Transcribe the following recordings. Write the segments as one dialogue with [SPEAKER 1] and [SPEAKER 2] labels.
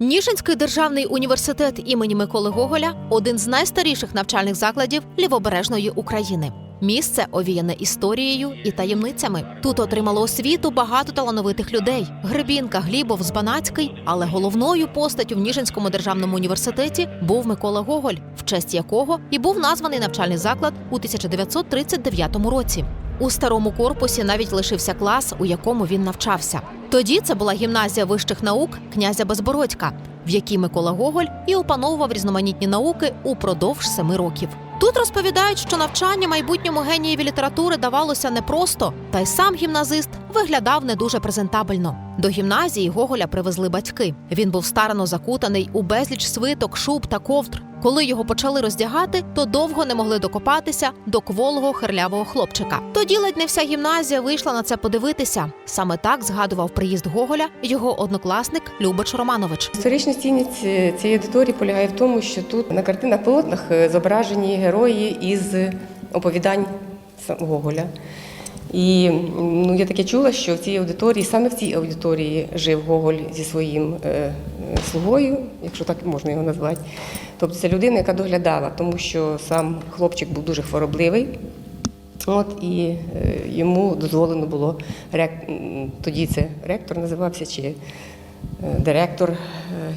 [SPEAKER 1] Ніжинський державний університет імені Миколи Гоголя один з найстаріших навчальних закладів лівобережної України. Місце овіяне історією і таємницями. Тут отримало освіту багато талановитих людей: Гребінка, Глібов, Збанацький. Але головною постаттю в Ніжинському державному університеті був Микола Гоголь, в честь якого і був названий навчальний заклад у 1939 році. У старому корпусі навіть лишився клас, у якому він навчався. Тоді це була гімназія вищих наук князя Безбородька, в якій Микола Гоголь і опановував різноманітні науки упродовж семи років. Тут розповідають, що навчання майбутньому генієві літератури давалося непросто, та й сам гімназист виглядав не дуже презентабельно. До гімназії Гоголя привезли батьки. Він був старано закутаний у безліч свиток, шуб та ковдр. Коли його почали роздягати, то довго не могли докопатися до кволого хирлявого хлопчика. Тоді ледь не вся гімназія вийшла на це подивитися. Саме так згадував приїзд Гоголя його однокласник Любич Романович.
[SPEAKER 2] Історична цінність е, цієї аудиторії полягає в тому, що тут на картинах полотнах е, зображені герої із оповідань Гоголя. І ну, я таке чула, що в цій аудиторії, саме в цій аудиторії жив Гоголь зі своїм е, слугою, якщо так можна його назвати. Тобто це людина, яка доглядала, тому що сам хлопчик був дуже хворобливий. От і е, йому дозволено було рек... тоді це ректор називався чи директор е,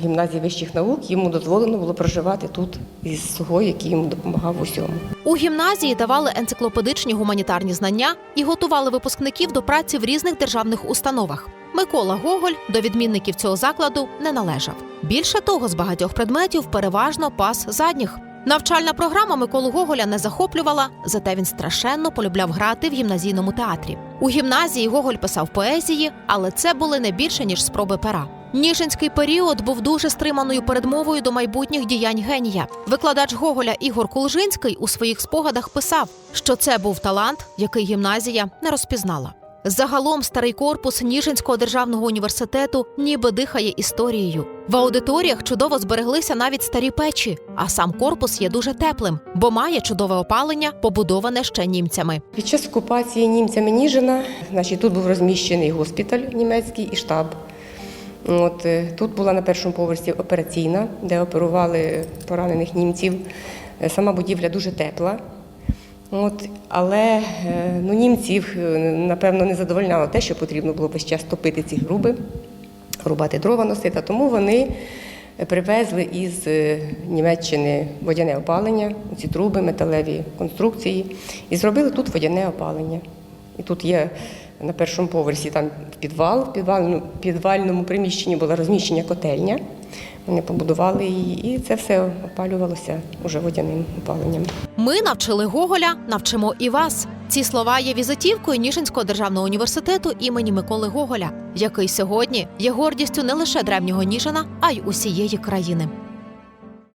[SPEAKER 2] гімназії вищих наук. Йому дозволено було проживати тут із слугою, який йому допомагав усьому.
[SPEAKER 1] У гімназії давали енциклопедичні гуманітарні знання і готували випускників до праці в різних державних установах. Микола Гоголь до відмінників цього закладу не належав. Більше того, з багатьох предметів переважно пас задніх. Навчальна програма Миколу Гоголя не захоплювала, зате він страшенно полюбляв грати в гімназійному театрі. У гімназії Гоголь писав поезії, але це були не більше ніж спроби пера. Ніжинський період був дуже стриманою передмовою до майбутніх діянь генія. Викладач Гоголя Ігор Кулжинський у своїх спогадах писав, що це був талант, який гімназія не розпізнала. Загалом старий корпус Ніжинського державного університету ніби дихає історією. В аудиторіях чудово збереглися навіть старі печі, а сам корпус є дуже теплим, бо має чудове опалення, побудоване ще німцями.
[SPEAKER 2] Під час окупації німцями Ніжина, значить, тут був розміщений госпіталь німецький і штаб. От, е, тут була на першому поверсі операційна, де оперували поранених німців. Е, Сама будівля дуже тепла. От, але е, ну, німців, напевно, не задовольняло те, що потрібно було весь час топити ці груби, рубати дрова носити. Тому вони привезли із е, Німеччини водяне опалення, ці труби, металеві конструкції, і зробили тут водяне опалення. І тут є на першому поверсі там підвал, в підвальному, підвальному приміщенні була розміщення котельня. Вони побудували її, і це все опалювалося уже водяним опаленням.
[SPEAKER 1] Ми навчили Гоголя, навчимо і вас. Ці слова є візитівкою Ніжинського державного університету імені Миколи Гоголя, який сьогодні є гордістю не лише древнього Ніжина, а й усієї країни.